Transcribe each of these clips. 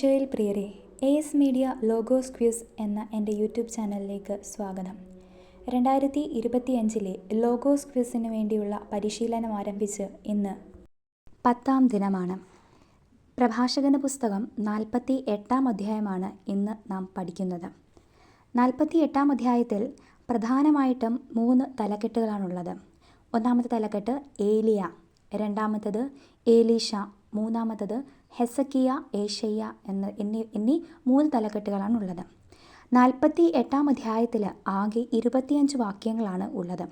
ഈശോയിൽ പ്രിയരെ A S media logos quiz എന്ന എന്റെ യൂട്യൂബ് ചാനലിലേക്ക് സ്വാഗതം. രണ്ടായിരത്തി ഇരുപത്തിയഞ്ചിലെ ലോഗോസ് ക്യൂസിന് വേണ്ടിയുള്ള പരിശീലനം ആരംഭിച്ച് ഇന്ന് പത്താം ദിനമാണ്. പ്രഭാഷകന പുസ്തകം നാൽപ്പത്തി എട്ടാം അധ്യായമാണ് ഇന്ന് നാം പഠിക്കുന്നത്. നാൽപ്പത്തി എട്ടാം അധ്യായത്തിൽ പ്രധാനമായിട്ടും മൂന്ന് തലക്കെട്ടുകളാണുള്ളത്. ഒന്നാമത്തെ തലക്കെട്ട് ഏലിയ രണ്ടാമത്തത് ഏലീഷ മൂന്നാമത്തത് ഹെസക്കിയ ഏഷയ്യ എന്ന് എന്നീ എന്നീ മൂന്ന് തലക്കെട്ടുകളാണ് ഉള്ളത്. നാൽപ്പത്തി എട്ടാം അധ്യായത്തിൽ ആകെ ഇരുപത്തിയഞ്ച് വാക്യങ്ങളാണ് ഉള്ളത്.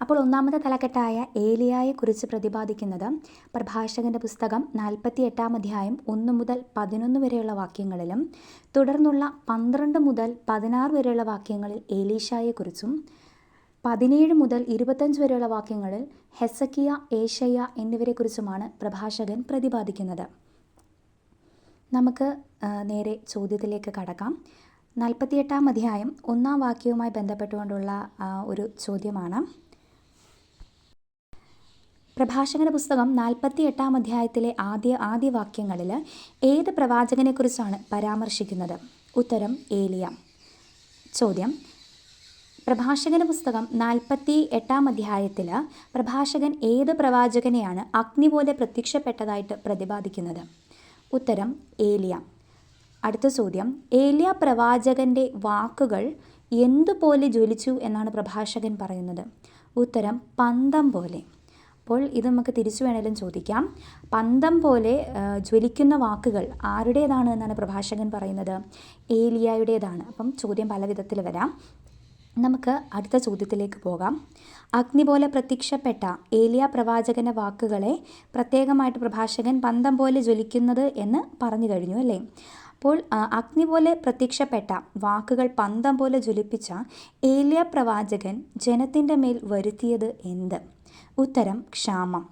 അപ്പോൾ ഒന്നാമത്തെ തലക്കെട്ടായ ഏലിയായെക്കുറിച്ച് പ്രതിപാദിക്കുന്നത് പ്രഭാഷകന്റെ പുസ്തകം നാൽപ്പത്തി എട്ടാം അധ്യായം ഒന്ന് മുതൽ പതിനൊന്ന് വരെയുള്ള വാക്യങ്ങളിലും തുടർന്നുള്ള പന്ത്രണ്ട് മുതൽ പതിനാറ് വരെയുള്ള വാക്യങ്ങളിൽ ഏലീഷായെക്കുറിച്ചും പതിനേഴ് മുതൽ ഇരുപത്തഞ്ച് വരെയുള്ള വാക്യങ്ങളിൽ ഹെസക്കിയ ഏഷയ്യ എന്നിവരെക്കുറിച്ചുമാണ് പ്രഭാഷകൻ പ്രതിപാദിക്കുന്നത്. നമുക്ക് നേരെ ചോദ്യത്തിലേക്ക് കടക്കാം. നാൽപ്പത്തിയെട്ടാം അധ്യായം ഒന്നാം വാക്യവുമായി ബന്ധപ്പെട്ടുകൊണ്ടുള്ള ഒരു ചോദ്യമാണ്. പ്രഭാഷകന പുസ്തകം നാൽപ്പത്തി എട്ടാം അധ്യായത്തിലെ ആദ്യ ആദ്യ വാക്യങ്ങളിൽ ഏത് പ്രവാചകനെക്കുറിച്ചാണ് പരാമർശിക്കുന്നത്? ഉത്തരം ഏലിയ. ചോദ്യം പ്രഭാഷകന പുസ്തകം നാൽപ്പത്തി എട്ടാം അധ്യായത്തിൽ പ്രഭാഷകൻ ഏത് പ്രവാചകനെയാണ് അഗ്നി പോലെ പ്രത്യക്ഷപ്പെട്ടതായിട്ട് പ്രതിപാദിക്കുന്നത്? ഉത്തരം ഏലിയ. അടുത്ത ചോദ്യം ഏലിയ പ്രവാചകന്റെ വാക്കുകൾ എന്തുപോലെ ജ്വലിച്ചു എന്നാണ് പ്രഭാഷകൻ പറയുന്നത്? ഉത്തരം പന്തം പോലെ. അപ്പോൾ ഇത് നമുക്ക് തിരിച്ചു വേണേലും ചോദിക്കാം. പന്തം പോലെ ജ്വലിക്കുന്ന വാക്കുകൾ ആരുടേതാണ് എന്നാണ് പ്രഭാഷകൻ പറയുന്നത്? ഏലിയായുടേതാണ്. അപ്പം ചോദ്യം പല വിധത്തിൽ വരാം. നമുക്ക് അടുത്ത ചോദ്യത്തിലേക്ക് പോകാം. അഗ്നി പോലെ പ്രത്യക്ഷപ്പെട്ട ഏലിയ പ്രവാചകന്റെ വാക്കുകളെ പ്രത്യേകമായിട്ട് പ്രഭാഷകൻ പന്തം പോലെ ജ്വലിക്കുന്നത് എന്ന് പറഞ്ഞു കഴിഞ്ഞു അല്ലേ? അപ്പോൾ അഗ്നി പോലെ പ്രത്യക്ഷപ്പെട്ട വാക്കുകൾ പന്തം പോലെ ജ്വലിപ്പിച്ച ഏലിയ പ്രവാചകൻ ജനത്തിന്റെ മേൽ വരുത്തിയത് എന്ത്? ഉത്തരം ക്ഷാമം.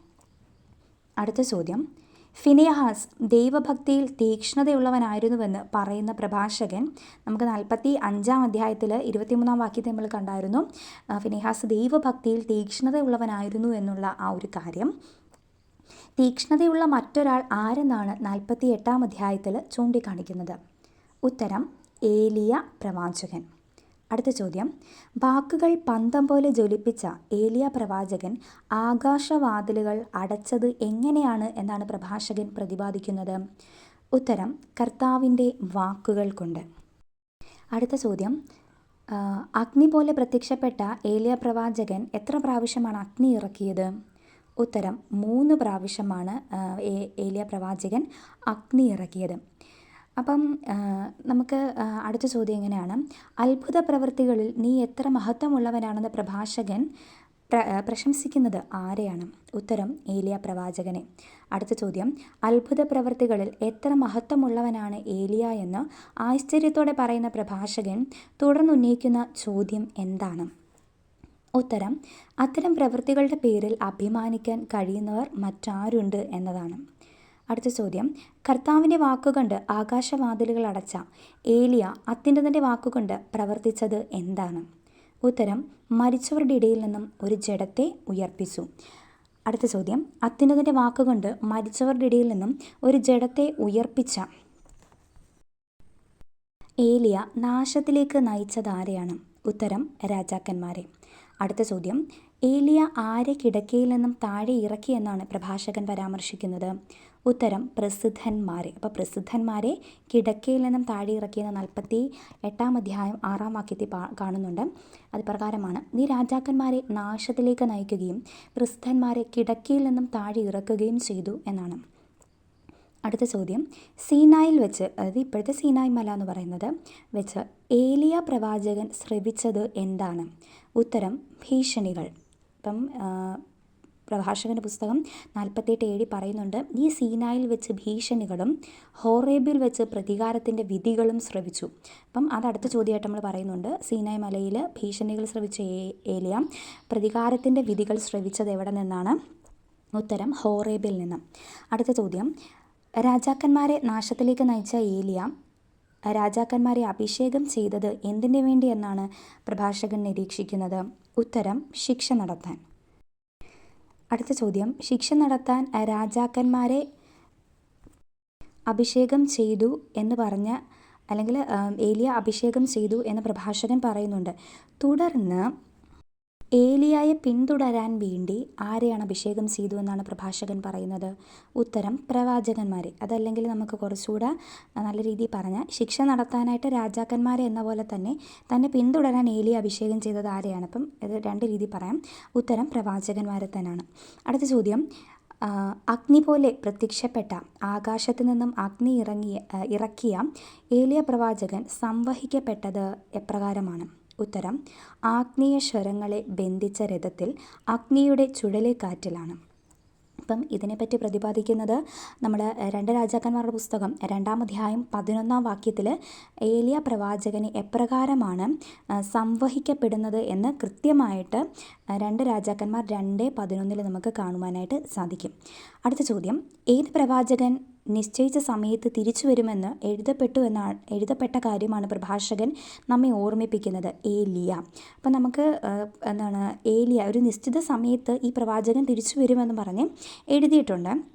അടുത്ത ചോദ്യം. ഫിനിയഹാസ് ദൈവഭക്തിയിൽ തീക്ഷ്ണതയുള്ളവനായിരുന്നുവെന്ന് പറയുന്ന പ്രഭാഷകൻ നമുക്ക് നാൽപ്പത്തി അഞ്ചാം അധ്യായത്തിൽ ഇരുപത്തിമൂന്നാം വാക്യത്തെ നമ്മൾ കണ്ടായിരുന്നു. ഫിനിഹാസ് ദൈവഭക്തിയിൽ തീക്ഷ്ണതയുള്ളവനായിരുന്നു എന്നുള്ള ആ ഒരു കാര്യം. തീക്ഷ്ണതയുള്ള മറ്റൊരാൾ ആരെന്നാണ് നാൽപ്പത്തി എട്ടാം അധ്യായത്തിൽ ചൂണ്ടിക്കാണിക്കുന്നത്? ഉത്തരം ഏലിയ പ്രവാചകൻ. അടുത്ത ചോദ്യം. വാക്കുകൾ പന്തം പോലെ ജ്വലിപ്പിച്ച ഏലിയ പ്രവാചകൻ ആകാശവാതിലുകൾ അടച്ചത് എങ്ങനെയാണ് എന്നാണ് പ്രഭാഷകൻ പ്രതിപാദിക്കുന്നത്. ഉത്തരം കർത്താവിന്റെ വാക്കുകൾ കൊണ്ട്. അടുത്ത ചോദ്യം. അഗ്നി പോലെ പ്രത്യക്ഷപ്പെട്ട ഏലിയ പ്രവാചകൻ എത്ര പ്രാവശ്യമാണ് അഗ്നി ഇറക്കിയത്? ഉത്തരം മൂന്ന് പ്രാവശ്യമാണ് ഏലിയ പ്രവാചകൻ അഗ്നി ഇറക്കിയത്. അപ്പം നമുക്ക് അടുത്ത ചോദ്യം എങ്ങനെയാണ്? അത്ഭുത പ്രവൃത്തികളിൽ നീ എത്ര മഹത്വമുള്ളവനാണെന്ന് പ്രഭാഷകൻ പ്രശംസിക്കുന്നത് ആരെയാണ്? ഉത്തരം ഏലിയ പ്രവാചകനെ. അടുത്ത ചോദ്യം അത്ഭുത പ്രവൃത്തികളിൽ എത്ര മഹത്വമുള്ളവനാണ് ഏലിയ എന്ന് ആശ്ചര്യത്തോടെ പറയുന്ന പ്രഭാഷകൻ തുടർന്നുന്നയിക്കുന്ന ചോദ്യം എന്താണ്? ഉത്തരം അത്തരം പ്രവൃത്തികളുടെ പേരിൽ അഭിമാനിക്കാൻ കഴിയുന്നവർ മറ്റാരുണ്ട് എന്നതാണ്. അടുത്ത ചോദ്യം. കർത്താവിന്റെ വാക്കുകൊണ്ട് ആകാശവാതിലുകൾ അടച്ച ഏലിയ അത്യുന്നതന്റെ വാക്കുകൊണ്ട് പ്രവർത്തിച്ചത് എന്താണ്? ഉത്തരം മരിച്ചവരുടെ ഇടയിൽ നിന്നും ഒരു ജഡത്തെ ഉയർപ്പിച്ചു. അടുത്ത ചോദ്യം. അത്യുന്നതന്റെ വാക്കുകൊണ്ട് മരിച്ചവരുടെ ഇടയിൽ നിന്നും ഒരു ജഡത്തെ ഉയർപ്പിച്ച ഏലിയ നാശത്തിലേക്ക് നയിച്ചത് ആരെയാണ്? ഉത്തരം രാജാക്കന്മാരെ. അടുത്ത ചോദ്യം. ഏലിയ ആരെ കിടക്കയിൽ നിന്നും താഴെ ഇറക്കി എന്നാണ് പ്രഭാഷകൻ പരാമർശിക്കുന്നത്. ഉത്തരം പ്രസിദ്ധന്മാരെ. അപ്പോൾ പ്രസിദ്ധന്മാരെ കിടക്കയിൽ നിന്നും താഴെ ഇറക്കിയെന്ന നാൽപ്പത്തി എട്ടാം അധ്യായം ആറാം വാക്യത്തിൽ കാണുന്നുണ്ട്. അത് പ്രകാരമാണ് നീ രാജാക്കന്മാരെ നാശത്തിലേക്ക് നയിക്കുകയും പ്രസിദ്ധന്മാരെ കിടക്കയിൽ നിന്നും താഴെ ഇറക്കുകയും ചെയ്തു എന്നാണ്. അടുത്ത ചോദ്യം സീനായിൽ വെച്ച് അതായത് ഇപ്പോഴത്തെ സീനായ് മല എന്ന് പറയുന്നത് വെച്ച് ഏലിയ പ്രവാചകൻ ശ്രവിച്ചത് എന്താണ്? ഉത്തരം ഭീഷണികൾ. ഇപ്പം പ്രഭാഷകന്റെ പുസ്തകം നാൽപ്പത്തിയെട്ട് ഏഴി പറയുന്നുണ്ട് ഈ സീനായിൽ വെച്ച് ഭീഷണികളും ഹോറേബിൽ വെച്ച് പ്രതികാരത്തിന്റെ വിധികളും ശ്രവിച്ചു. അപ്പം അത് അടുത്ത ചോദ്യമായിട്ട് നമ്മൾ പറയുന്നുണ്ട് സീനായ് മലയിൽ ഭീഷണികൾ ശ്രവിച്ച ഏലിയ പ്രതികാരത്തിന്റെ വിധികൾ ശ്രവിച്ചത് എവിടെ നിന്നാണ്? ഉത്തരം ഹോറേബിൽ നിന്ന്. അടുത്ത ചോദ്യം രാജാക്കന്മാരെ നാശത്തിലേക്ക് നയിച്ച ഏലിയ രാജാക്കന്മാരെ അഭിഷേകം ചെയ്തത് എന്തിനു വേണ്ടി എന്നാണ് പ്രഭാഷകൻ നിരീക്ഷിക്കുന്നത്? ഉത്തരം ശിക്ഷ നടത്താൻ. അടുത്ത ചോദ്യം. ശിക്ഷ നടത്താൻ രാജാക്കന്മാരെ അഭിഷേകം ചെയ്തു എന്ന് പറഞ്ഞ അല്ലെങ്കിൽ ഏലിയ അഭിഷേകം ചെയ്തു എന്ന് പ്രഭാഷകൻ പറയുന്നുണ്ട്. തുടർന്ന് ഏലിയായെ പിന്തുടരാൻ വേണ്ടി ആരെയാണ് അഭിഷേകം ചെയ്തു എന്നാണ് പ്രഭാഷകൻ പറയുന്നത്? ഉത്തരം പ്രവാചകന്മാരെ. അതല്ലെങ്കിൽ നമുക്ക് കുറച്ചുകൂടെ നല്ല രീതിയിൽ പറഞ്ഞാൽ ശിക്ഷ നടത്താനായിട്ട് രാജാക്കന്മാരെ എന്ന പോലെ തന്നെ തന്നെ പിന്തുടരാൻ ഏലിയ അഭിഷേകം ചെയ്തത് ആരെയാണ്? അപ്പം ഇത് രണ്ട് രീതി പറയാം. ഉത്തരം പ്രവാചകന്മാരെ തന്നെയാണ്. അടുത്ത ചോദ്യം. അഗ്നി പോലെ പ്രത്യക്ഷപ്പെട്ട ആകാശത്ത് നിന്നും അഗ്നി ഇറങ്ങിയ ഇറക്കിയ ഏലിയ പ്രവാചകൻ സംവഹിക്കപ്പെട്ടത് എപ്രകാരമാണ്? ഉത്തരം ആഗ്നേയ സ്വരങ്ങളെ ബന്ധിച്ച രഥത്തിൽ അഗ്നിയുടെ ചുഴലിക്കാറ്റിലാണ് അപ്പം ഇതിനെപ്പറ്റി പ്രതിപാദിക്കുന്നത് നമ്മൾ രണ്ട് രാജാക്കന്മാരുടെ പുസ്തകം രണ്ടാം അധ്യായം പതിനൊന്നാം വാക്യത്തിൽ ഏലിയ പ്രവാചകന് എപ്രകാരമാണ് സംവഹിക്കപ്പെടുന്നത് എന്ന് കൃത്യമായിട്ട് രണ്ട് രാജാക്കന്മാർ രണ്ട് പതിനൊന്നിൽ നമുക്ക് കാണുവാനായിട്ട് സാധിക്കും. അടുത്ത ചോദ്യം ഏത് പ്രവാചകൻ നിശ്ചയിച്ച സമയത്ത് തിരിച്ചു വരുമെന്ന് എഴുതപ്പെട്ടു എന്നാണ് എഴുതപ്പെട്ട കാര്യമാണ് പ്രഭാഷകൻ നമ്മെ ഓർമ്മിപ്പിക്കുന്നത്. ഏലിയ. അപ്പം നമുക്ക് എന്താണ് ഏലിയ ഒരു നിശ്ചിത സമയത്ത് ഈ പ്രവാചകൻ തിരിച്ചു വരുമെന്ന് പറഞ്ഞ് എഴുതിയിട്ടുണ്ട്.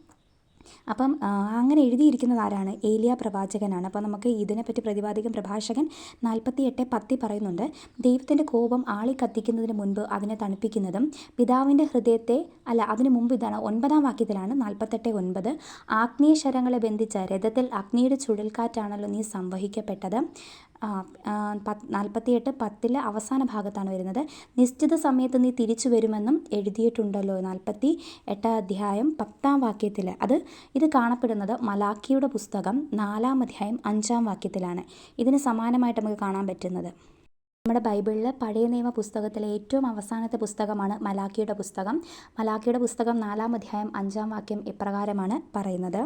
അപ്പം അങ്ങനെ എഴുതിയിരിക്കുന്നത് ആരാണ്? ഏലിയ പ്രവാചകനാണ്. അപ്പോൾ നമുക്ക് ഇതിനെപ്പറ്റി പ്രതിപാദിക്കും പ്രഭാഷകൻ നാൽപ്പത്തി എട്ട് പത്തി പറയുന്നുണ്ട്. ദൈവത്തിന്റെ കോപം ആളി കത്തിക്കുന്നതിന് മുൻപ് അതിനെ തണുപ്പിക്കുന്നതും പിതാവിന്റെ ഹൃദയത്തെ അല്ല അതിന് മുമ്പ് ഇതാണ് ഒൻപതാം വാക്യത്തിലാണ് നാൽപ്പത്തെട്ട് ഒൻപത്. ആഗ്നേയ ശരങ്ങളെ ബന്ധിച്ച രഥത്തിൽ അഗ്നിയുടെ ചുഴൽക്കാറ്റാണല്ലോ നീ സംവഹിക്കപ്പെട്ടത്. നാൽപ്പത്തിയെട്ട് പത്തിലെ അവസാന ഭാഗത്താണ് വരുന്നത്. നിശ്ചിത സമയത്ത് നീ തിരിച്ചു വരുമെന്നും എഴുതിയിട്ടുണ്ടല്ലോ. നാൽപ്പത്തി എട്ടാം അധ്യായം പത്താം വാക്യത്തിൽ അത് ഇത് കാണപ്പെടുന്നത് മലാക്കിയുടെ പുസ്തകം നാലാം അധ്യായം അഞ്ചാം വാക്യത്തിലാണ്. ഇതിന് സമാനമായിട്ട് നമുക്ക് കാണാൻ പറ്റുന്നത്. നമ്മുടെ ബൈബിളിൽ പഴയ നിയമ പുസ്തകത്തിലെ ഏറ്റവും അവസാനത്തെ പുസ്തകമാണ് മലാക്കിയുടെ പുസ്തകം. മലാക്കിയുടെ പുസ്തകം നാലാം അധ്യായം അഞ്ചാം വാക്യം ഇപ്രകാരമാണ് പറയുന്നത്.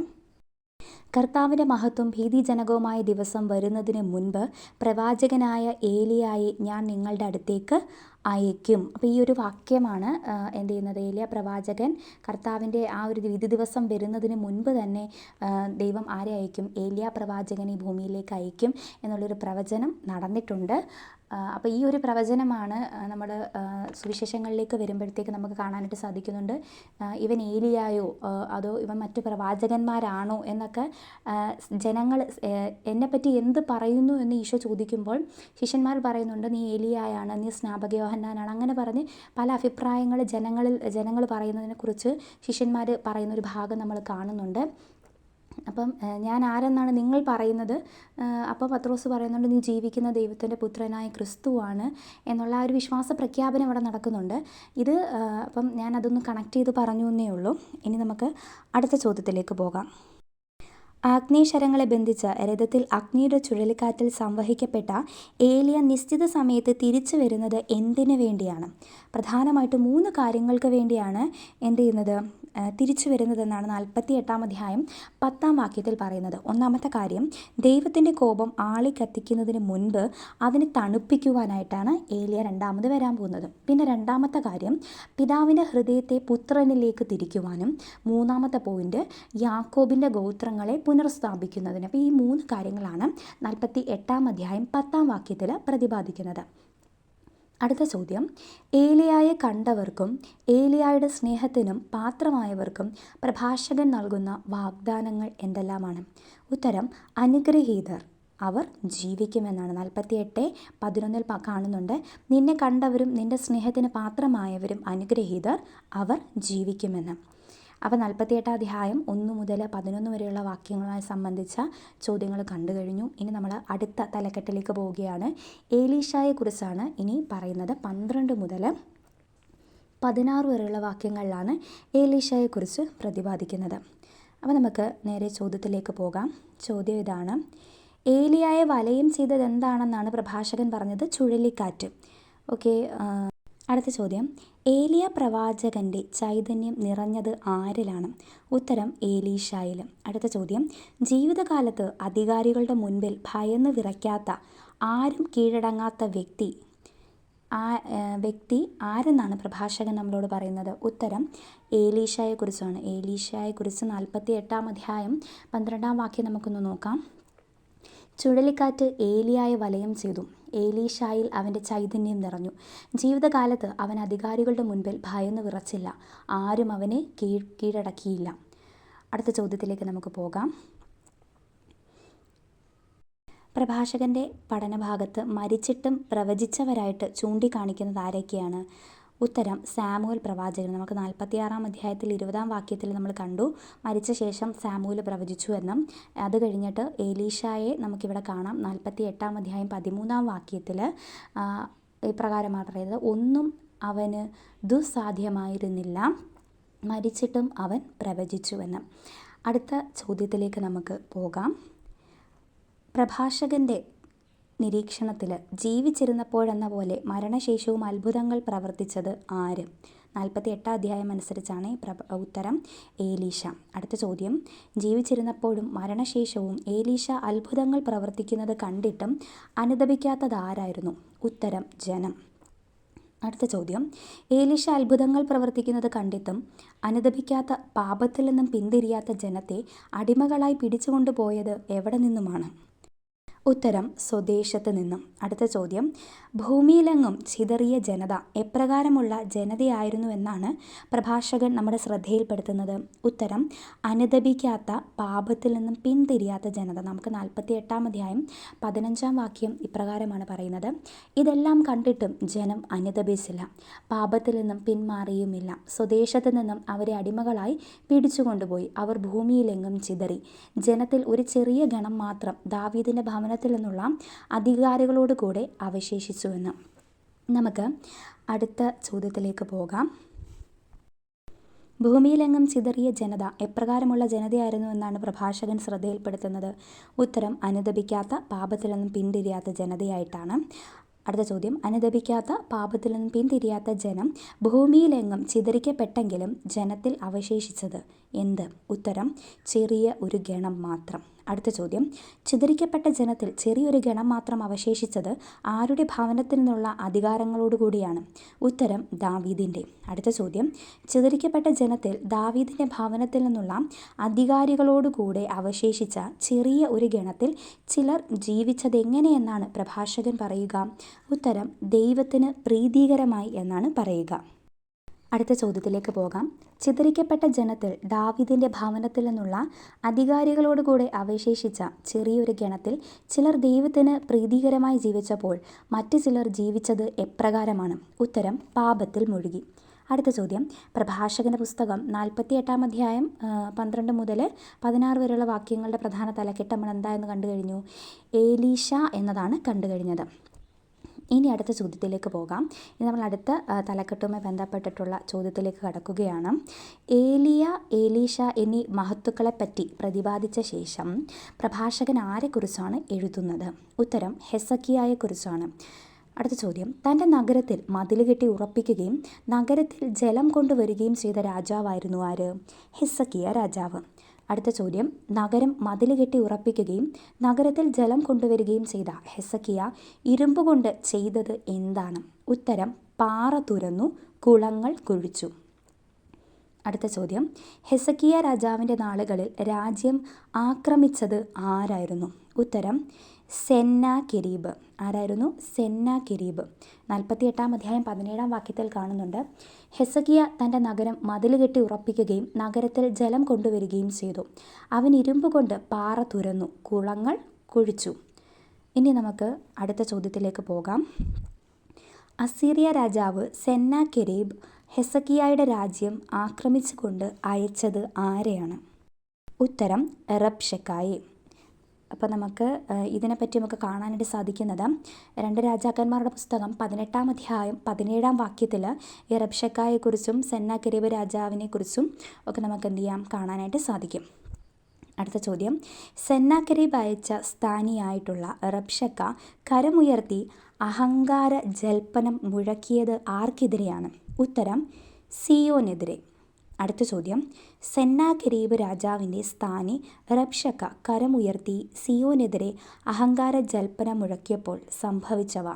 കർത്താവിന്റെ മഹത്വം ഭീതിജനകവുമായ ദിവസം വരുന്നതിന് മുൻപ് പ്രവാചകനായ ഏലിയായി ഞാൻ നിങ്ങളുടെ അടുത്തേക്ക് അയക്കും. അപ്പോൾ ഈ ഒരു വാക്യമാണ് എന്ത് ചെയ്യുന്നത് ഏലിയ? പ്രവാചകൻ കർത്താവിന്റെ ആ ഒരു വിധി ദിവസം വരുന്നതിന് മുൻപ് തന്നെ ദൈവം ആരെ അയക്കും? ഏലിയ പ്രവാചകനെ ഭൂമിയിലേക്ക് അയക്കും. എന്നുള്ളൊരു പ്രവചനം നടന്നിട്ടുണ്ട്. അപ്പോൾ ഈ ഒരു പ്രവചനമാണ് നമ്മുടെ സുവിശേഷങ്ങളിലേക്ക് വരുമ്പോഴത്തേക്ക് നമുക്ക് കാണാനായിട്ട് സാധിക്കുന്നുണ്ട്. ഇവൻ ഏലിയായോ അതോ ഇവൻ മറ്റു പ്രവാചകന്മാരാണോ എന്നൊക്കെ ജനങ്ങൾ എന്നെപ്പറ്റി എന്ത് പറയുന്നു എന്ന് ഈശോ ചോദിക്കുമ്പോൾ ശിഷ്യന്മാർ പറയുന്നുണ്ട് നീ ഏലിയായാണ് നീ സ്നാപക യോഹന്നാനാണ്. അങ്ങനെ പറഞ്ഞ് പല അഭിപ്രായങ്ങൾ ജനങ്ങളിൽ ജനങ്ങൾ പറയുന്നതിനെക്കുറിച്ച് ശിഷ്യന്മാർ പറയുന്ന ഒരു ഭാഗം നമ്മൾ കാണുന്നുണ്ട്. അപ്പം ഞാൻ ആരെന്നാണ് നിങ്ങൾ പറയുന്നത്? അപ്പോൾ പത്രോസ് പറയുന്നുണ്ട് നീ ജീവിക്കുന്ന ദൈവത്തിന്റെ പുത്രനായ ക്രിസ്തുവാണ് എന്നുള്ള ആ ഒരു വിശ്വാസ പ്രഖ്യാപനം ഇവിടെ നടക്കുന്നുണ്ട്. ഇത് അപ്പം ഞാൻ അതൊന്ന് കണക്ട് ചെയ്ത് പറഞ്ഞു എന്നേ ഉള്ളൂ. ഇനി നമുക്ക് അടുത്ത ചോദ്യത്തിലേക്ക് പോകാം. ആഗ്നേയശരങ്ങളെ ബന്ധിച്ച രഥത്തിൽ അഗ്നിയുടെ ചുഴലിക്കാറ്റിൽ സംവഹിക്കപ്പെട്ട ഏലിയ നിശ്ചിത സമയത്ത് തിരിച്ചു വരുന്നത് എന്തിനു വേണ്ടിയാണ്? പ്രധാനമായിട്ട് മൂന്ന് കാര്യങ്ങൾക്ക് വേണ്ടിയാണ് എന്ത് ചെയ്യുന്നത്? തിരിച്ചു വരുന്നതെന്നാണ് നാൽപ്പത്തി എട്ടാം അധ്യായം പത്താം വാക്യത്തിൽ പറയുന്നത്. ഒന്നാമത്തെ കാര്യം ദൈവത്തിന്റെ കോപം ആളി കത്തിക്കുന്നതിന് മുൻപ് അതിനെ തണുപ്പിക്കുവാനായിട്ടാണ് ഏലിയ രണ്ടാമത് വരാൻ പോകുന്നത്. പിന്നെ രണ്ടാമത്തെ കാര്യം പിതാവിന്റെ ഹൃദയത്തെ പുത്രനിലേക്ക് തിരിക്കുവാനും മൂന്നാമത്തെ പോയിന്റ് യാക്കോബിന്റെ ഗോത്രങ്ങളെ പുനർസ്ഥാപിക്കുന്നതിന്. അപ്പോൾ ഈ മൂന്ന് കാര്യങ്ങളാണ് നാൽപ്പത്തി എട്ടാം അധ്യായം പത്താം വാക്യത്തിൽ പ്രതിപാദിക്കുന്നത്. അടുത്ത ചോദ്യം. ഏലിയായെ കണ്ടവർക്കും ഏലിയായുടെ സ്നേഹത്തിനും പാത്രമായവർക്കും പ്രഭാഷകൻ നൽകുന്ന വാഗ്ദാനങ്ങൾ എന്തെല്ലാമാണ്? ഉത്തരം അനുഗ്രഹീതർ. അവർ ജീവിക്കുമെന്നാണ്. നാൽപ്പത്തി എട്ട് പതിനൊന്നിൽ കാണുന്നുണ്ട്. നിന്നെ കണ്ടവരും നിന്റെ സ്നേഹത്തിന് പാത്രമായവരും അനുഗ്രഹീതർ. അവർ ജീവിക്കുമെന്ന്. അപ്പോൾ നാൽപ്പത്തിയെട്ടാം അധ്യായം ഒന്ന് മുതൽ പതിനൊന്ന് വരെയുള്ള വാക്യങ്ങളുമായി സംബന്ധിച്ച ചോദ്യങ്ങൾ കണ്ടു കഴിഞ്ഞു. ഇനി നമ്മൾ അടുത്ത തലക്കെട്ടിലേക്ക് പോവുകയാണ്. ഏലീഷായെക്കുറിച്ചാണ് ഇനി പറയുന്നത്. പന്ത്രണ്ട് മുതൽ പതിനാറ് വരെയുള്ള വാക്യങ്ങളിലാണ് ഏലീഷായെക്കുറിച്ച് പ്രതിപാദിക്കുന്നത്. അപ്പോൾ നമുക്ക് നേരെ ചോദ്യത്തിലേക്ക് പോകാം. ചോദ്യം ഇതാണ്. ഏലിയായെ വലയം ചെയ്തത് എന്താണെന്നാണ് പ്രഭാഷകൻ പറഞ്ഞത്? ചുഴലിക്കാറ്റ്. ഓക്കെ അടുത്ത ചോദ്യം. ഏലിയ പ്രവാചകന്റെ ചൈതന്യം നിറഞ്ഞത് ആരിലാണ്? ഉത്തരം ഏലീഷായിലും അടുത്ത ചോദ്യം. ജീവിതകാലത്ത് അധികാരികളുടെ മുൻപിൽ ഭയന്ന് വിറയ്ക്കാത്ത ആരും കീഴടങ്ങാത്ത വ്യക്തി ആ വ്യക്തി ആരെന്നാണ് പ്രഭാഷകൻ നമ്മളോട് പറയുന്നത്? ഉത്തരം ഏലീഷായെക്കുറിച്ചാണ് ഏലീഷായെക്കുറിച്ച് നാൽപ്പത്തി എട്ടാം അധ്യായം പന്ത്രണ്ടാം വാക്യം നമുക്കൊന്ന് നോക്കാം. ചുഴലിക്കാറ്റ് ഏലിയായ വലയം ചെയ്തു. ഏലീഷായിൽ അവന്റെ ചൈതന്യം നിറഞ്ഞു. ജീവിതകാലത്ത് അവൻ അധികാരികളുടെ മുൻപിൽ ഭയന്നു വിറച്ചില്ല. ആരും അവനെ കീഴടക്കിയില്ല. അടുത്ത ചോദ്യത്തിലേക്ക് നമുക്ക് പോകാം. പ്രഭാഷകന്റെ പഠനഭാഗത്ത് മരിച്ചിട്ടും പ്രവചിച്ചവരായിട്ട് ചൂണ്ടിക്കാണിക്കുന്നത് ആരൊക്കെയാണ്? ഉത്തരം സാമുവൽ പ്രവാചകൻ. നമുക്ക് നാൽപ്പത്തിയാറാം അധ്യായത്തിൽ ഇരുപതാം വാക്യത്തിൽ നമ്മൾ കണ്ടു. മരിച്ച ശേഷം സാമുവൽ പ്രവചിച്ചു എന്നും അത് കഴിഞ്ഞിട്ട് ഏലീഷായെ നമുക്കിവിടെ കാണാം. നാൽപ്പത്തി എട്ടാം അധ്യായം പതിമൂന്നാം വാക്യത്തിൽ ഇപ്രകാരമാണ് പറയുന്നത്. ഒന്നും അവന് ദുസ്സാധ്യമായിരുന്നില്ല മരിച്ചിട്ടും അവൻ പ്രവചിച്ചുവെന്ന് അടുത്ത ചോദ്യത്തിലേക്ക് നമുക്ക് പോകാം. പ്രഭാഷകന്റെ നിരീക്ഷണത്തിൽ ജീവിച്ചിരുന്നപ്പോഴെന്ന പോലെ മരണശേഷവും അത്ഭുതങ്ങൾ പ്രവർത്തിച്ചത് ആര്? നാൽപ്പത്തി എട്ടാം അധ്യായം അനുസരിച്ചാണ് ഉത്തരം ഏലീഷ അടുത്ത ചോദ്യം. ജീവിച്ചിരുന്നപ്പോഴും മരണശേഷവും ഏലീഷ അത്ഭുതങ്ങൾ പ്രവർത്തിക്കുന്നത് കണ്ടിട്ടും അനുദപിക്കാത്തത് ആരായിരുന്നു? ഉത്തരം ജനം. അടുത്ത ചോദ്യം. ഏലീഷ അത്ഭുതങ്ങൾ പ്രവർത്തിക്കുന്നത് കണ്ടിട്ടും അനുദപിക്കാത്ത പാപത്തിൽ നിന്നും പിന്തിരിയാത്ത ജനത്തെ അടിമകളായി പിടിച്ചുകൊണ്ടുപോയത് എവിടെ നിന്നുമാണ്? ഉത്തരം സ്വദേശത്ത് നിന്നും. അടുത്ത ചോദ്യം. ഭൂമിയിലെങ്ങും ചിതറിയ ജനത എപ്രകാരമുള്ള ജനതയായിരുന്നു എന്നാണ് പ്രഭാഷകൻ നമ്മുടെ ശ്രദ്ധയിൽപ്പെടുത്തുന്നത്. ഉത്തരം അനുദപിക്കാത്ത പാപത്തിൽ നിന്നും പിന്തിരിയാത്ത ജനത. നമുക്ക് നാൽപ്പത്തി എട്ടാം അധ്യായം പതിനഞ്ചാം വാക്യം ഇപ്രകാരമാണ് പറയുന്നത്. ഇതെല്ലാം കണ്ടിട്ടും ജനം അനുദപിച്ചില്ല. പാപത്തിൽ നിന്നും പിന്മാറിയുമില്ല. സ്വദേശത്ത് നിന്നും അവരെ അടിമകളായി പിടിച്ചുകൊണ്ടുപോയി. അവർ ഭൂമിയിലെങ്ങും ചിതറി. ജനത്തിൽ ഒരു ചെറിയ ഗണം മാത്രം ദാവീദിന്റെ ഭവന ഭരണത്തിൽ നിന്നുള്ള അധികാരികളോട് കൂടെ അവശേഷിച്ചുവെന്ന്. നമുക്ക് അടുത്ത ചോദ്യത്തിലേക്ക് പോകാം. ഭൂമിയിലെങ്ങും ചിതറിയ ജനത എപ്രകാരമുള്ള ജനതയായിരുന്നു എന്നാണ് പ്രഭാഷകൻ ശ്രദ്ധയിൽപ്പെടുത്തുന്നത്. ഉത്തരം അനുദപിക്കാത്ത പാപത്തിൽ നിന്നും പിന്തിരിയാത്ത ജനതയായിട്ടാണ്. അടുത്ത ചോദ്യം അനുദപിക്കാത്ത പാപത്തിൽ നിന്നും പിന്തിരിയാത്ത ജനം ഭൂമിയിലെങ്ങും ചിതറിക്കപ്പെട്ടെങ്കിലും ജനത്തിൽ അവശേഷിച്ചത് എന്ത്? ഉത്തരം ചെറിയ ഒരു ഗണം മാത്രം. അടുത്ത ചോദ്യം. ചിതറിക്കപ്പെട്ട ജനത്തിൽ ചെറിയൊരു ഗണം മാത്രം അവശേഷിച്ചത് ആരുടെ ഭവനത്തിൽ നിന്നുള്ള അധികാരങ്ങളോടുകൂടിയാണ് ഉത്തരം ദാവീദിന്റെ അടുത്ത ചോദ്യം. ചിതറിക്കപ്പെട്ട ജനത്തിൽ ദാവീദിന്റെ ഭവനത്തിൽ നിന്നുള്ള അധികാരികളോടുകൂടെ അവശേഷിച്ച ചെറിയ ഒരു ഗണത്തിൽ ചിലർ ജീവിച്ചത് എങ്ങനെയെന്നാണ് പ്രഭാഷകൻ പറയുക? ഉത്തരം ദൈവത്തിന് പ്രീതികരമായി എന്നാണ് പറയുക. അടുത്ത ചോദ്യത്തിലേക്ക് പോകാം. ചിതറിക്കപ്പെട്ട ജനത്തിൽ ദാവിദിന്റെ ഭവനത്തിൽ നിന്നുള്ള അധികാരികളോടുകൂടെ അവശേഷിച്ച ചെറിയൊരു ഗണത്തിൽ ചിലർ ദൈവത്തിന് പ്രീതികരമായി ജീവിച്ചപ്പോൾ മറ്റു ചിലർ ജീവിച്ചത് എപ്രകാരമാണ്? ഉത്തരം പാപത്തിൽ മുഴുകി. അടുത്ത ചോദ്യം പ്രഭാഷകന്റെ പുസ്തകം നാൽപ്പത്തി എട്ടാം അധ്യായം പന്ത്രണ്ട് മുതൽ പതിനാറ് വരെയുള്ള വാക്യങ്ങളുടെ പ്രധാന തലക്കെട്ട് നമ്മൾ എന്തായെന്ന് കണ്ടു കഴിഞ്ഞു? ഏലീഷ എന്നതാണ് കണ്ടു കഴിഞ്ഞത്. ഇനി അടുത്ത ചോദ്യത്തിലേക്ക് പോകാം. ഇനി നമ്മൾ അടുത്ത തലക്കെട്ടുമായി ബന്ധപ്പെട്ടിട്ടുള്ള ചോദ്യത്തിലേക്ക് കടക്കുകയാണ്. ഏലിയ ഏലീഷ എന്നീ മഹത്തുക്കളെപ്പറ്റി പ്രതിപാദിച്ച ശേഷം പ്രഭാഷകൻ ആരെക്കുറിച്ചാണ് എഴുതുന്നത്? ഉത്തരം ഹെസക്കിയായെക്കുറിച്ചാണ്. അടുത്ത ചോദ്യം തന്റെ നഗരത്തിൽ മതിൽ കെട്ടി ഉറപ്പിക്കുകയും നഗരത്തിൽ ജലം കൊണ്ടുവരികയും ചെയ്ത രാജാവായിരുന്നു ആര്? ഹിസക്കിയ രാജാവ്. അടുത്ത ചോദ്യം. നഗരം മതിൽ കെട്ടി ഉറപ്പിക്കുകയും നഗരത്തിൽ ജലം കൊണ്ടുവരികയും ചെയ്ത ഹെസക്കിയ ഇരുമ്പ് കൊണ്ട് ചെയ്തത് എന്താണ്? ഉത്തരം പാറ തുരന്നു കുളങ്ങൾ കുഴിച്ചു. അടുത്ത ചോദ്യം. ഹെസക്കിയ രാജാവിന്റെ നാളുകളിൽ രാജ്യം ആക്രമിച്ചത് ആരായിരുന്നു? ഉത്തരം സെന്ന കിരീബ്. ആരായിരുന്നു? Sennacherib. നാൽപ്പത്തി എട്ടാം അധ്യായം പതിനേഴാം വാക്യത്തിൽ കാണുന്നുണ്ട്. ഹെസക്കിയ തന്റെ നഗരം മതിലുകെട്ടി ഉറപ്പിക്കുകയും നഗരത്തിൽ ജലം കൊണ്ടുവരികയും ചെയ്തു. അവൻ ഇരുമ്പ് കൊണ്ട് പാറ തുരന്നു. കുളങ്ങൾ കുഴിച്ചു. ഇനി നമുക്ക് അടുത്ത ചോദ്യത്തിലേക്ക് പോകാം. അസീറിയ രാജാവ് സെന്ന കെരീബ് ഹെസക്കിയായുടെ രാജ്യം ആക്രമിച്ചുകൊണ്ട് അയച്ചത് ആരെയാണ്? ഉത്തരം റബ്ഷക്കായി അപ്പോൾ നമുക്ക് ഇതിനെപ്പറ്റി നമുക്ക് കാണാനായിട്ട് സാധിക്കുന്നത് രണ്ട് രാജാക്കന്മാരുടെ പുസ്തകം പതിനെട്ടാം അധ്യായം പതിനേഴാം വാക്യത്തിൽ ഈ റബ്ഷക്കായെക്കുറിച്ചും രാജാവിനെക്കുറിച്ചും ഒക്കെ നമുക്ക് എന്ത് ചെയ്യാം കാണാനായിട്ട് സാധിക്കും. അടുത്ത ചോദ്യം. സെന്നാക്കരീബ് കരീബ് അയച്ച സ്ഥാനിയായിട്ടുള്ള റബ്ഷക്ക കരമുയർത്തി അഹങ്കാര ജൽപ്പനം മുഴക്കിയത് ആർക്കെതിരെയാണ്? ഉത്തരം സിയോനെതിരെ. അടുത്ത ചോദ്യം. സെന്നാഖരീബ് രാജാവിന്റെ സ്ഥാനി റബ്ഷക്ക കരമുയർത്തി സിയോനെതിരെ അഹങ്കാര ജൽപ്പന മുഴക്കിയപ്പോൾ സംഭവിച്ചവ.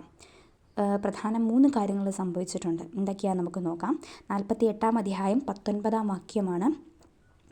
പ്രധാന മൂന്ന് കാര്യങ്ങൾ സംഭവിച്ചിട്ടുണ്ട്. എന്തൊക്കെയാണെന്ന് നമുക്ക് നോക്കാം. നാൽപ്പത്തി എട്ടാം അധ്യായം പത്തൊൻപതാം വാക്യമാണ്.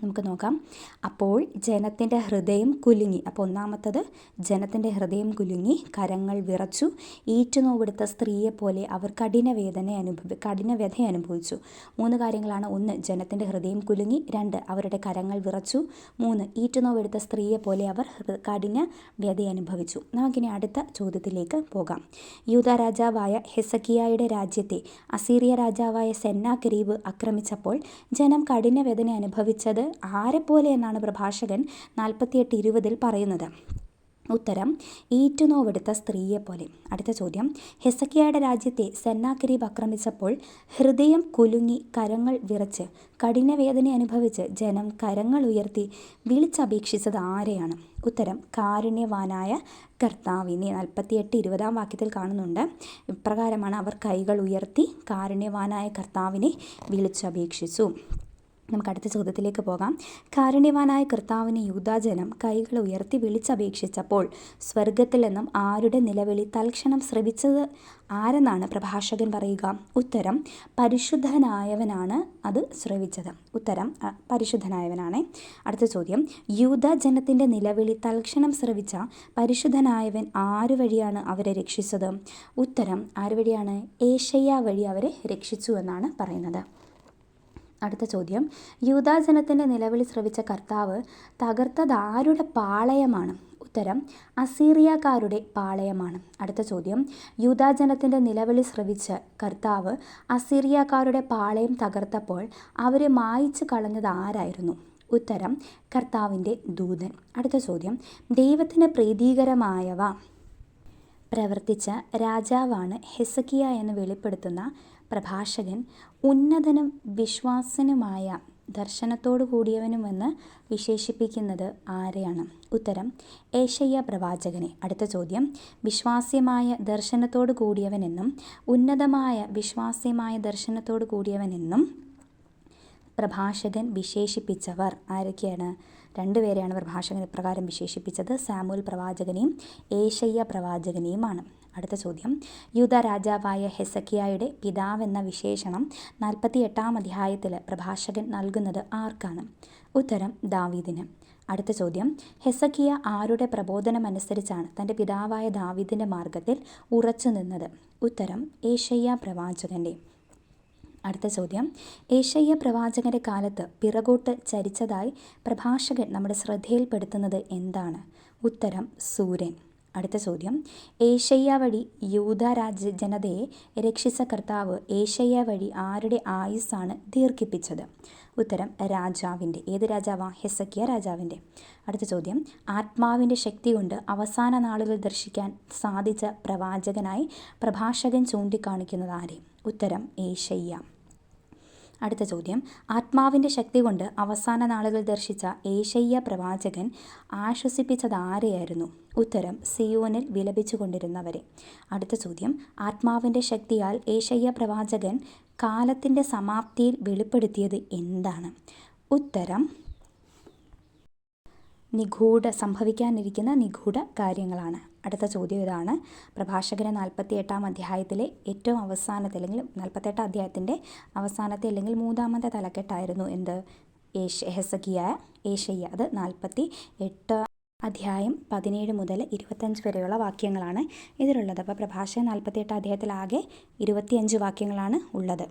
നമുക്ക് നോക്കാം. അപ്പോൾ ജനത്തിന്റെ ഹൃദയം കുലുങ്ങി. അപ്പോൾ ഒന്നാമത്തത് ജനത്തിന്റെ ഹൃദയം കുലുങ്ങി കരങ്ങൾ വിറച്ചു ഈറ്റുനോവെടുത്ത സ്ത്രീയെപ്പോലെ അവർ കഠിന വേദന അനുഭവി കഠിന വ്യഥ അനുഭവിച്ചു. മൂന്ന് കാര്യങ്ങളാണ്. ഒന്ന് ജനത്തിന്റെ ഹൃദയം കുലുങ്ങി. രണ്ട് അവരുടെ കരങ്ങൾ വിറച്ചു. മൂന്ന് ഈറ്റുനോവെടുത്ത സ്ത്രീയെപ്പോലെ അവർ കഠിന വ്യഥ അനുഭവിച്ചു. നമുക്കിനി അടുത്ത ചോദ്യത്തിലേക്ക് പോകാം. യൂത രാജാവായ ഹെസക്കിയായുടെ രാജ്യത്തെ അസീറിയ രാജാവായ സെന്നാകരീബ് ആക്രമിച്ചപ്പോൾ ജനം കഠിന വേദന അനുഭവിച്ചത് ആരെപ്പോലെ എന്നാണ് പ്രഭാഷകൻ നാൽപ്പത്തിയെട്ട് ഇരുപതിൽ പറയുന്നത്? ഉത്തരം ഈറ്റുനോവെടുത്ത സ്ത്രീയെപ്പോലെ. അടുത്ത ചോദ്യം ഹെസക്കിയയുടെ രാജ്യത്തെ സെന്നാക്കരീബ് ആക്രമിച്ചപ്പോൾ ഹൃദയം കുലുങ്ങി കരങ്ങൾ വിറച്ച് കഠിനവേദന അനുഭവിച്ച് ജനം കരങ്ങൾ ഉയർത്തി വിളിച്ചപേക്ഷിച്ചത് ആരെയാണ്? ഉത്തരം കാരുണ്യവാനായ കർത്താവിനെ നാൽപ്പത്തിയെട്ട് ഇരുപതാം വാക്യത്തിൽ കാണുന്നുണ്ട്. ഇപ്രകാരമാണ് അവർ കൈകൾ ഉയർത്തി കാരുണ്യവാനായ കർത്താവിനെ വിളിച്ചപേക്ഷിച്ചു. നമുക്ക് അടുത്ത ചോദ്യത്തിലേക്ക് പോകാം. കാരുണ്യവാനായ കർത്താവിന് യൂതാജനം കൈകൾ ഉയർത്തി വിളിച്ചപേക്ഷിച്ചപ്പോൾ സ്വർഗത്തിൽ നിന്നും ആരുടെ നിലവിളി തൽക്ഷണം ശ്രവിച്ചത് ആരെന്നാണ് പ്രഭാഷകൻ പറയുക? ഉത്തരം പരിശുദ്ധനായവനാണ് അത് ശ്രവിച്ചത്. ഉത്തരം പരിശുദ്ധനായവനാണ്. അടുത്ത ചോദ്യം യൂതജനത്തിന്റെ നിലവിളി തൽക്ഷണം ശ്രവിച്ച പരിശുദ്ധനായവൻ ആര് വഴിയാണ് അവരെ രക്ഷിച്ചത്? ഉത്തരം ആര് വഴിയാണ്? ഏഷയ്യ വഴി അവരെ രക്ഷിച്ചു എന്നാണ് പറയുന്നത്. അടുത്ത ചോദ്യം. യൂതാജനത്തിന്റെ നിലവിളി ശ്രവിച്ച കർത്താവ് തകർത്തത് ആരുടെ പാളയമാണ്. ഉത്തരം അസീറിയക്കാരുടെ പാളയമാണ്. അടുത്ത ചോദ്യം. യൂതാജനത്തിന്റെ നിലവിളി ശ്രവിച്ച കർത്താവ് അസീറിയക്കാരുടെ പാളയം തകർത്തപ്പോൾ അവരെ മായിച്ചു കളഞ്ഞത് ആരായിരുന്നു? ഉത്തരം കർത്താവിന്റെ ദൂതൻ. അടുത്ത ചോദ്യം. ദൈവത്തിന് പ്രീതികരമായവ. പ്രവർത്തിച്ച രാജാവാണ് ഹെസക്കിയ എന്ന് വെളിപ്പെടുത്തുന്ന പ്രഭാഷകൻ ഉന്നതനും വിശ്വാസനുമായ ദർശനത്തോടു കൂടിയവനുമെന്ന് വിശേഷിപ്പിക്കുന്നത് ആരെയാണ്? ഉത്തരം ഏഷയ്യ പ്രവാചകനെ. അടുത്ത ചോദ്യം വിശ്വാസ്യമായ ദർശനത്തോടു കൂടിയവനെന്നും ഉന്നതമായ വിശ്വാസ്യമായ ദർശനത്തോടു കൂടിയവനെന്നും പ്രഭാഷകൻ വിശേഷിപ്പിച്ചവർ ആരൊക്കെയാണ്? രണ്ടുപേരെയാണ് പ്രഭാഷകൻ ഇപ്രകാരം വിശേഷിപ്പിച്ചത്. സാമുൽ പ്രവാചകനെയും ഏഷയ്യ പ്രവാചകനെയുമാണ്. അടുത്ത ചോദ്യം. യൂത രാജാവായ ഹെസക്കിയായുടെ പിതാവെന്ന വിശേഷണം നാൽപ്പത്തി എട്ടാം അധ്യായത്തിൽ പ്രഭാഷകൻ നൽകുന്നത് ആർക്കാണ്? ഉത്തരം ദാവീദിന്. അടുത്ത ചോദ്യം. ഹെസക്കിയ ആരുടെ പ്രബോധനമനുസരിച്ചാണ് തന്റെ പിതാവായ ദാവീദിന്റെ മാർഗത്തിൽ ഉറച്ചു നിന്നത്? ഉത്തരം ഏഷയ്യ പ്രവാചകന്റെ. അടുത്ത ചോദ്യം. ഏഷയ്യ പ്രവാചകന്റെ കാലത്ത് പിറകോട്ട് ചരിച്ചതായി പ്രഭാഷകൻ നമ്മുടെ ശ്രദ്ധയിൽപ്പെടുത്തുന്നത് എന്താണ്? ഉത്തരം സൂര്യൻ. അടുത്ത ചോദ്യം. ഏഷയ്യ വഴി യൂത രാജ്യ ജനതയെ രക്ഷിച്ച കർത്താവ് ഏഷയ്യ വഴി ആരുടെ ആയുസ്സാണ് ദീർഘിപ്പിച്ചത്? ഉത്തരം രാജാവിന്റെ. ഏത് രാജാവാ? ഹെസക്കിയ രാജാവിന്റെ. അടുത്ത ചോദ്യം. ആത്മാവിന്റെ ശക്തി കൊണ്ട് അവസാന നാളുകൾ ദർശിക്കാൻ സാധിച്ച പ്രവാചകനായി പ്രഭാഷകൻ ചൂണ്ടിക്കാണിക്കുന്നത് ആരെ? ഉത്തരം ഏഷയ്യ അടുത്ത ചോദ്യം. ആത്മാവിന്റെ ശക്തി കൊണ്ട് അവസാന നാളുകൾ ദർശിച്ച ഏഷയ്യ പ്രവാചകൻ ആശ്വസിപ്പിച്ചത് ആരെയായിരുന്നു ഉത്തരം സിയോനിൽ വിലപിച്ചു കൊണ്ടിരുന്നവരെ അടുത്ത ചോദ്യം. ആത്മാവിന്റെ ശക്തിയാൽ ഏഷയ്യ പ്രവാചകൻ കാലത്തിന്റെ സമാപ്തിയിൽ വെളിപ്പെടുത്തിയത് എന്താണ്? ഉത്തരം നിഗൂഢ സംഭവിക്കാനിരിക്കുന്ന നിഗൂഢ കാര്യങ്ങളാണ്. അടുത്ത ചോദ്യം ഇതാണ്. പ്രഭാഷകന് നാൽപ്പത്തി എട്ടാം അധ്യായത്തിലെ ഏറ്റവും അവസാനത്തെ അല്ലെങ്കിൽ നാൽപ്പത്തെട്ടാം അധ്യായത്തിന്റെ അവസാനത്തെ അല്ലെങ്കിൽ മൂന്നാമത്തെ തലക്കെട്ടായിരുന്നു എന്ത്? ഏഷ ഹെസക്കിയ ഏഷയ്യ അത് നാൽപ്പത്തി എട്ട് അധ്യായം പതിനേഴ് മുതൽ ഇരുപത്തഞ്ച് വരെയുള്ള വാക്യങ്ങളാണ് ഇതിലുള്ളത്. അപ്പോൾ പ്രഭാഷകൻ നാൽപ്പത്തി എട്ടാം അധ്യായത്തിലാകെ ഇരുപത്തിയഞ്ച് വാക്യങ്ങളാണ് ഉള്ളത്.